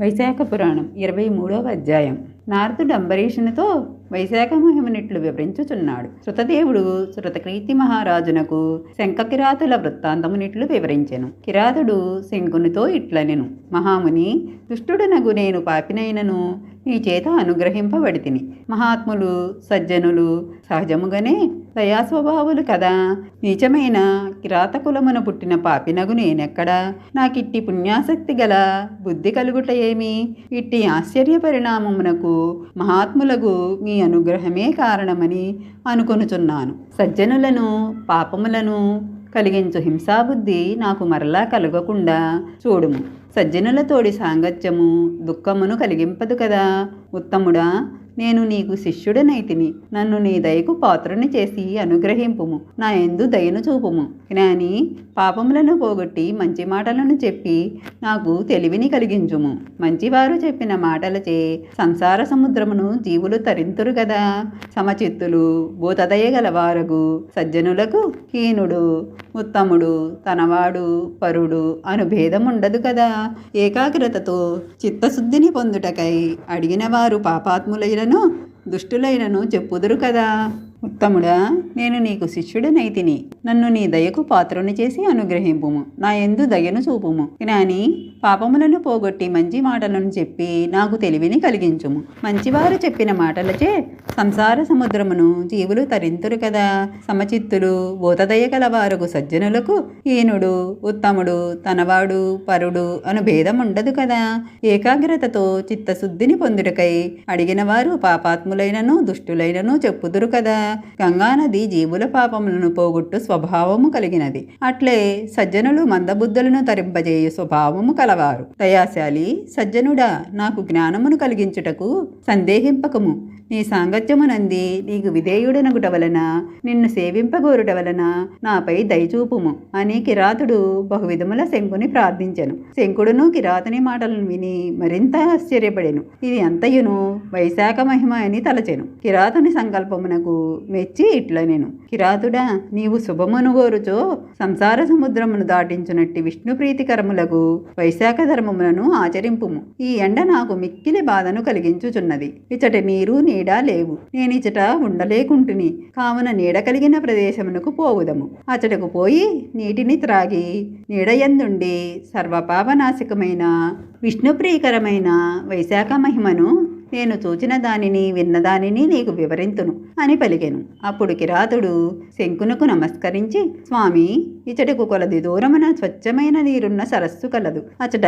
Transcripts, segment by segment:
వైశాఖ పురాణం ఇరవై మూడవ అధ్యాయం. నారదుడు అంబరీషునితో వైశాఖ మహిమనిట్లు వివరించుచున్నాడు. శృతదేవుడు శృతకీర్తి మహారాజునకు శంఖ కిరాతుల వృత్తాంతమునిట్లు వివరించెను. కిరాతుడు శంకునితో ఇట్లనెను మహాముని దుష్టుడనగు నేను పాపినైనను నీ చేత అనుగ్రహింపబడితిని. మహాత్ములు సజ్జనులు సహజముగానే దయాస్వభావులు కదా. నిజమైన? కిరాతకులమున పుట్టిన పాపినగు నేనెక్కడా? నాకిట్టి పుణ్యాసక్తి గల బుద్ధి కలుగుట ఏమి? ఇట్టి ఆశ్చర్య పరిణామమునకు మహాత్ములకు మీ అనుగ్రహమే కారణమని అనుకొనుచున్నాను. సజ్జనులను పాపములను కలిగించు హింసాబుద్ధి నాకు మరలా కలగకుండా చూడుము. సజ్జనులతోడి సాంగత్యము దుఃఖమును కలిగింపదు కదా. ఉత్తముడా నేను నీకు శిష్యుడనైతిని. నన్ను నీ దయకు పాత్రని చేసి అనుగ్రహింపుము. నా ఎందు దయను చూపుము. జ్ఞాని పాపములను పోగొట్టి మంచి మాటలను చెప్పి నాకు తెలివిని కలిగించుము. మంచివారు చెప్పిన మాటలచే సంసార సముద్రమును జీవులు తరింతురు కదా సమచిత్తులు భూతదయ గలవారగు. సజ్జనులకు హీనుడు. ఉత్తముడు తనవాడు పరుడు అను భేదం ఉండదు కదా. ఏకాగ్రతతో చిత్తశుద్ధిని పొందుటకై అడిగిన వారు పాపాత్ములైనను దుష్టులైనను చెప్పుదురు కదా. ఉత్తముడా నేను నీకు శిష్యుడనైతిని. నన్ను నీ దయకు పాత్రుని చేసి అనుగ్రహింపుము. నా ఎందు దయను చూపుము. జ్ఞాని పాపములను పోగొట్టి మంచి మాటలను చెప్పి నాకు తెలివిని కలిగించుము. మంచివారు చెప్పిన మాటలచే సంసార సముద్రమును జీవులు తరింతురు కదా. సమచిత్తులు భూతదయ కలవారుగు సజ్జనులకు ఈనుడు ఉత్తముడు తనవాడు పరుడు అను భేదం ఉండదు కదా. ఏకాగ్రతతో చిత్తశుద్ధిని పొందుటకై అడిగిన వారు పాపాత్ములైనను దుష్టులైనను చెప్పుదురు కదా. గంగానది జీవుల పాపములను పోగొట్టు స్వభావము కలిగినది. అట్లే సజ్జనులు మందబుద్ధులను తరింపజేయు స్వభావము కలవారు. దయాశాలి సజ్జనుడా నాకు జ్ఞానమును కలిగించుటకు సందేహింపకము. నీ సాంగత్యమునంది నీకు విధేయుడనగుట వలన నిన్ను సేవింపగోరుట వలన నాపై దయచూపుము. అని కిరాతుడు బహువిధముల శంకుని ప్రార్థించెను. శంకుడును కిరాతుని మాటలను విని మరింత ఆశ్చర్యపడెను. ఇది అంతయును వైశాఖ మహిమ అని తలచెను. కిరాతుని సంకల్పమునకు మెచ్చి ఇట్ల నేను. కిరాతుడా నీవు శుభమును కోరుచో సంసార సముద్రమును దాటించునట్టి విష్ణు ప్రీతికరములకు వైశాఖ ధర్మములను ఆచరింపుము. ఈ ఎండ నాకు మిక్కిలి బాధను కలిగించుచున్నది. ఇచట నీరు నీడ లేవు. నేనిచట ఉండలేకుంటుని. కావున నీడ కలిగిన ప్రదేశమునకు పోవుదము. అచటకు పోయి నీటిని త్రాగి నీడయందుండి సర్వపాపనాశకమైన విష్ణుప్రియకరమైన వైశాఖ మహిమను నేను చూచిన దానిని విన్నదానిని నీకు వివరింతును అని పలికెను. అప్పుడు కిరాతుడు శంకునకు నమస్కరించి స్వామి ఇచటకు కొలది దూరమున స్వచ్ఛమైన నీరున్న సరస్సు కలదు. అచట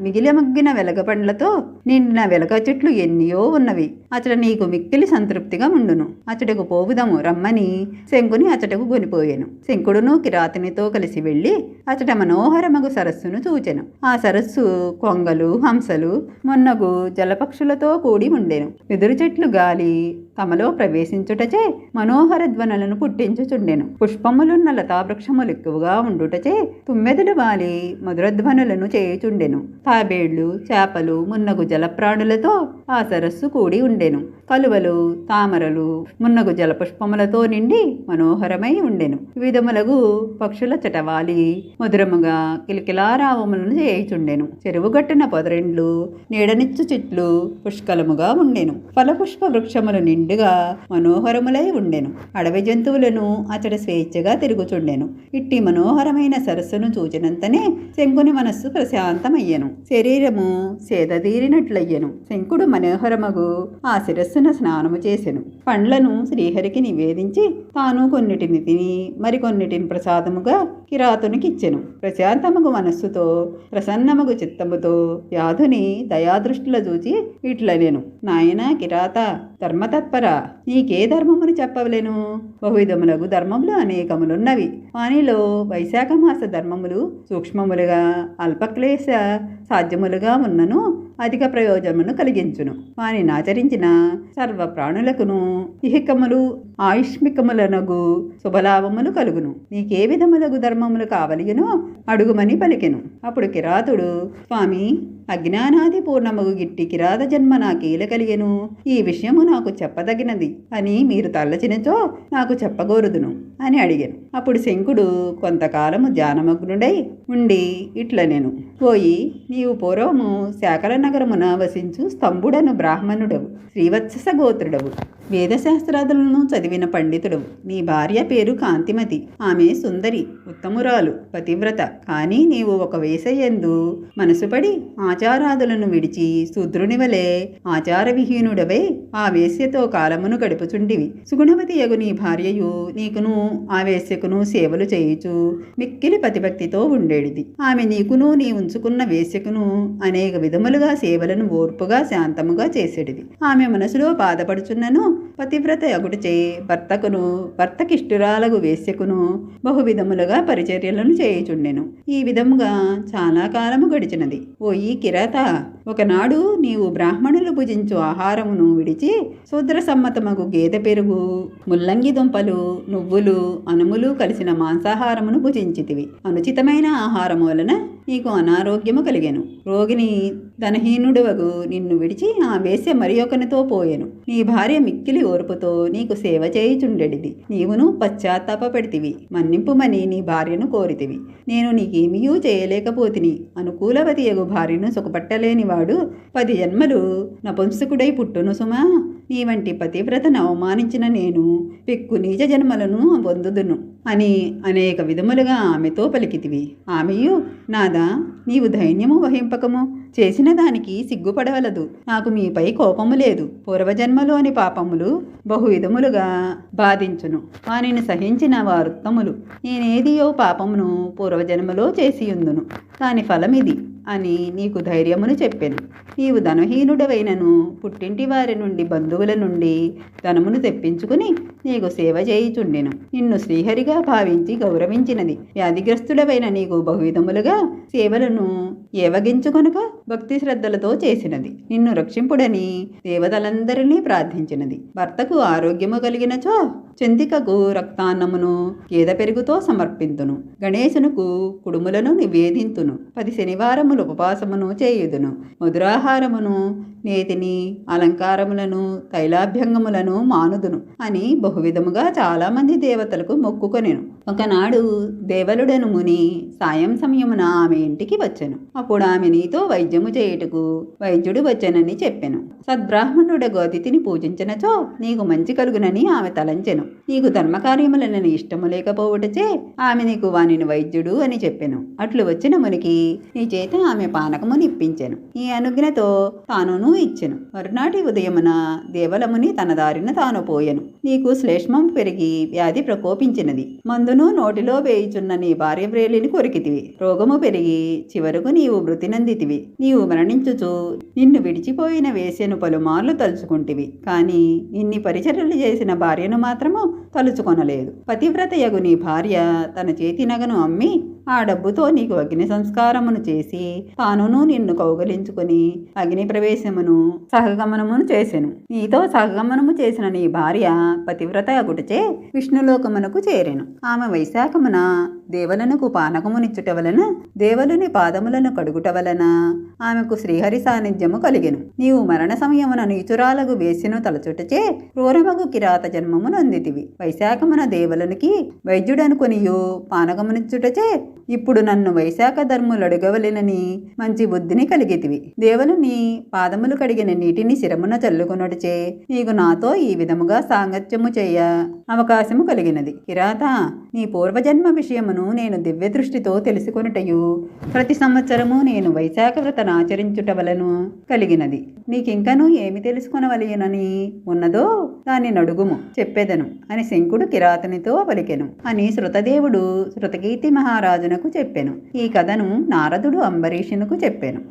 మిగిలిమగ్గిన వెలగపండ్లతో నిండిన వెలగ చెట్లు ఎన్నియో ఉన్నవి. అచట నీకు మిక్కిలి సంతృప్తిగా ఉండును. అచటకు పోవుదము రమ్మని శంకుని అచటకు కొనిపోయాను. శంకుడును కిరాతునితో కలిసి వెళ్ళి అచట మనోహరమగు సరస్సును చూచెను. ఆ సరస్సు కొంగలు హంసలు మొన్నగు జలపక్షులతో కూడి ఉండెను. వెదురు చెట్లు గాలి తమలో ప్రవేశించుటచే మనోహర ధ్వనులను పుట్టించుచుండెను. పుష్పములున్న లతావృక్షములు ఎక్కువగా ఉండుటచే తుమ్మెదలు వాలి మధురధ్వనులను చేయుచుండెను. తాబేళ్ళు చేపలు మున్నగు జలప్రాణులతో ఆ సరస్సు కూడి ఉండెను. కలువలు తామరలు మున్నగు జలపుష్పములతో నిండి మనోహరమై ఉండెను. వివిధములగు పక్షుల చటవాలి మధురముగా కిలకిలారావములను చేయుచుండెను. చెరువు గట్టిన పొదరెండ్లు నీడనిచ్చు చెట్లు పుష్కలముగా ఉండెను. ఫలపుష్ప వృక్షములు నిండి నిండుగా మనోహరములై ఉండెను. అడవి జంతువులను అతడు స్వేచ్ఛగా తిరుగుచుండెను. ఇట్టి మనోహరమైన సరస్సును చూచినంతనే శంకుని మనస్సు ప్రశాంతమయ్యెను. శరీరము సేదదీరినట్లయ్యను శంకుడు మనోహరమగు ఆ శిరస్సున స్నానము చేసెను. పండ్లను శ్రీహరికి నివేదించి తాను కొన్నిటిని తిని మరికొన్నిటిని ప్రసాదముగా కిరాతునికిచ్చెను. ప్రశాంతమగు మనస్సుతో ప్రసన్నమగు చిత్తముతో యాధుని దయాదృష్టిల చూచి ఇట్లనేను. నాయన కిరాత చెప్పరా? నీకే ధర్మమును చెప్పవలేను. బహువిధములగు ధర్మములు అనేకములున్నవి. వానిలో వైశాఖ మాస ధర్మములు సూక్ష్మములుగా అల్పక్లేశ సాధ్యములుగా ఉన్నను అధిక ప్రయోజనమును కలిగించును. వానిని ఆచరించిన సర్వ ప్రాణులకును ఇహికములు ఆయుష్మికములనగు శుభలాభములు కలుగును. నీకే విధములగు ధర్మములు కావలియునో అడుగుమని పలికెను. అప్పుడు కిరాతుడు స్వామి అజ్ఞానాది పూర్ణముగు గిట్టి కిరాత జన్మ నాకేల కలిగెను ఈ విషయము నాకు చెప్పదగినది. అని మీరు తల్లచినచో నాకు చెప్పగోరుదును అని అడిగాను. అప్పుడు శంకుడు కొంతకాలము ధ్యానమగ్నుడై ఉండి ఇట్ల నేను పోయి నీవు పూర్వము శాకల నగరమున వసించు స్తంభుడను బ్రాహ్మణుడవు శ్రీవత్స గోత్రుడవు వేదశాస్త్రాదులను చదివిన పండితుడవు నీ భార్య పేరు కాంతిమతి. ఆమె సుందరి ఉత్తమురాలు పతివ్రత. కానీ నీవు ఒక వేసయందు మనసుపడి ఆచారాదులను విడిచి శూద్రుని వలె ఆచార ఆ వేశ్యతో కాలమును గడుపుచుండివి. సుగుణవతి యగు నీ భార్యయు నీకును ఆ వేశ్యకును సేవలు చేయుచు మిక్కిలి పతిభక్తితో ఉండేడిది. ఆమె నీకును నీ ఉంచుకున్న వేశ్యకును అనేక విధములుగా సేవలను ఓర్పుగా శాంతముగా చేసేటిది ఆమె మనసులో బాధపడుచున్నను పతివ్రత అగుడిచే భర్తకును భర్తకిష్టురాలకు వేశ్యకును బహువిధములుగా పరిచర్యలను చేయుచుండెను. ఈ విధముగా చాలా కాలము గడిచినది. ఓ ఈ కిరాత ఒకనాడు నీవు బ్రాహ్మణులు భుజించు ఆహారమును విడిచి శూద్ర సమ్మతమగు గేదె పెరుగు ముల్లంగి దుంపలు నువ్వులు అనుములు కలిసిన మాంసాహారమును భుజించితివి. అనుచితమైన ఆహారము వలన నీకు అనారోగ్యము కలిగాను. రోగిని ధనహీనుడవగు నిన్ను విడిచి ఆ వేసే మరి ఒకనితో పోయెను. నీ భార్య మిక్కిలి ఓర్పుతో నీకు సేవ చేయుచుండెడిది. నీవును పశ్చాత్తాపపెడితివి. మన్నింపుమని నీ భార్యను కోరితివి. నేను నీకేమీయూ చేయలేకపోతిని. అనుకూలవతి యగు భార్యను సుఖపట్టలేనివాడు పది జన్మలు నపుంసకుడై పుట్టును సుమా. నీ వంటి పతివ్రతను అవమానించిన నేను పిక్కు నీచ జన్మలను పొందుదును అని అనేక విధములుగా ఆమెతో పలికితివి. ఆమెయు నాదా నీవు ధైన్యము వహింపకము. చేసిన దానికి సిగ్గుపడవలదు. నాకు మీపై కోపము లేదు. పూర్వజన్మలోని పాపములు బహువిధములుగా బాధించును. వానిని సహించిన వారుత్తములు. నేనేదియో పాపమును పూర్వజన్మలో చేసియుందును. దాని ఫలమిది. అని నీకు ధైర్యమును చెప్పాను. నీవు ధనహీనుడవైనను పుట్టింటి వారి నుండి బంధువుల నుండి ధనమును తెప్పించుకుని నీకు సేవ చేయుచుండెను. నిన్ను శ్రీహరిగా భావించి గౌరవించినది. వ్యాధిగ్రస్తుడవైన నీకు బహువిధములుగా సేవలను ఏవగించుకొనక భక్తి శ్రద్ధలతో చేసినది. నిన్ను రక్షింపుడని దేవతలందరినీ ప్రార్థించినది. భర్తకు ఆరోగ్యము కలిగినచో చందికకు రక్తాన్నమును గేద పెరుగుతో సమర్పింతును. గణేశునకు కుడుములను నివేదింతును. పది శనివారములు ఉపవాసమును చేయుదును. మధురాహారమును నేతిని అలంకారములను తైలాభ్యంగములను మానుదును అని బహువిధముగా చాలామంది దేవతలకు మొక్కుకొనెను. ఒకనాడు దేవలుడను ముని సాయం సమయమున ఆమె ఇంటికి వచ్చెను. అప్పుడు ఆమె నీతో వైద్యము చేయుటకు వైద్యుడు వచ్చెనని చెప్పెను. సద్బ్రాహ్మణుడగు అతిథిని పూజించినచో నీకు మంచి కలుగునని ఆమె తలంచెను. నీకు ధర్మకార్యములనని ఇష్టము లేకపోవుటచే ఆమె నీకు వానిని వైద్యుడు అని చెప్పెను. అట్లు వచ్చిన మునికి నీ చేత ఆమె పానకము నిప్పించెను. ఈ అనుజ్ఞతో తానును ఇచ్చెను. మరునాటి ఉదయమున దేవలముని తన దారిన తాను పోయెను. నీకు శ్లేష్మం పెరిగి వ్యాధి ప్రకోపించినది. మందును నోటిలో వేయుచున్న నీ భార్య వ్రేలిని కొరికితివి. రోగము పెరిగి చివరకు నీవు మృతినందితివి నీవు మరణించుచు నిన్ను విడిచిపోయిన వేసెను పలుమార్లు తలుచుకుంటివి. కానీ ఇన్ని పరిచర్యలు చేసిన భార్యను మాత్రము తలుచుకొనలేదు. పతివ్రతయగు నీ భార్య తన చేతి నగను అమ్మి ఆ డబ్బుతో నీకు అగ్ని సంస్కారమును చేసి తానును నిన్ను కౌగలించుకుని అగ్ని ప్రవేశమును సహగమనమును చేసెను. నీతో సహగమనము చేసిన నీ భార్య పతివ్రత గుటచే విష్ణులోకమునకు చేరెను. ఆమె వైశాఖమున దేవలనకు పానకమునిచ్చుట వలన దేవలుని పాదములను కడుగుట వలన ఆమెకు శ్రీహరి సాన్నిధ్యము కలిగెను. నీవు మరణ సమయమున నీచురాలగు వేసిను తలచుటచే క్రూరమగు కిరాత జన్మము నందితివి. వైశాఖమున దేవలునికి వైద్యుడనుకొనియు పానకమునిచ్చుటచే ఇప్పుడు నన్ను వైశాఖ ధర్ములు అడగవలెనని మంచి బుద్ధిని కలిగితివి. దేవుని పాదములు కడిగిన నీటిని శిరమున చల్లుకొనుటచే నీకు నాతో ఈ విధముగా సాంగత్యము చేయ అవకాశము కలిగినది. కిరాత నీ పూర్వజన్మ విషయమును నేను దివ్యదృష్టితో తెలుసుకొనుటయు. ప్రతి సంవత్సరము నేను వైశాఖ వ్రతను ఆచరించుట వలను కలిగినది. నీకింకనూ ఏమి తెలుసుకొనవలయనని ఉన్నదో దాని నడుగుము చెప్పేదను అని శంకుడు కిరాతనితో పలికెను. అని శృతదేవుడు శృతకీర్తి మహారాజునకు చెప్పెను. ఈ కథను నారదుడు అంబరీషునకు చెప్పెను.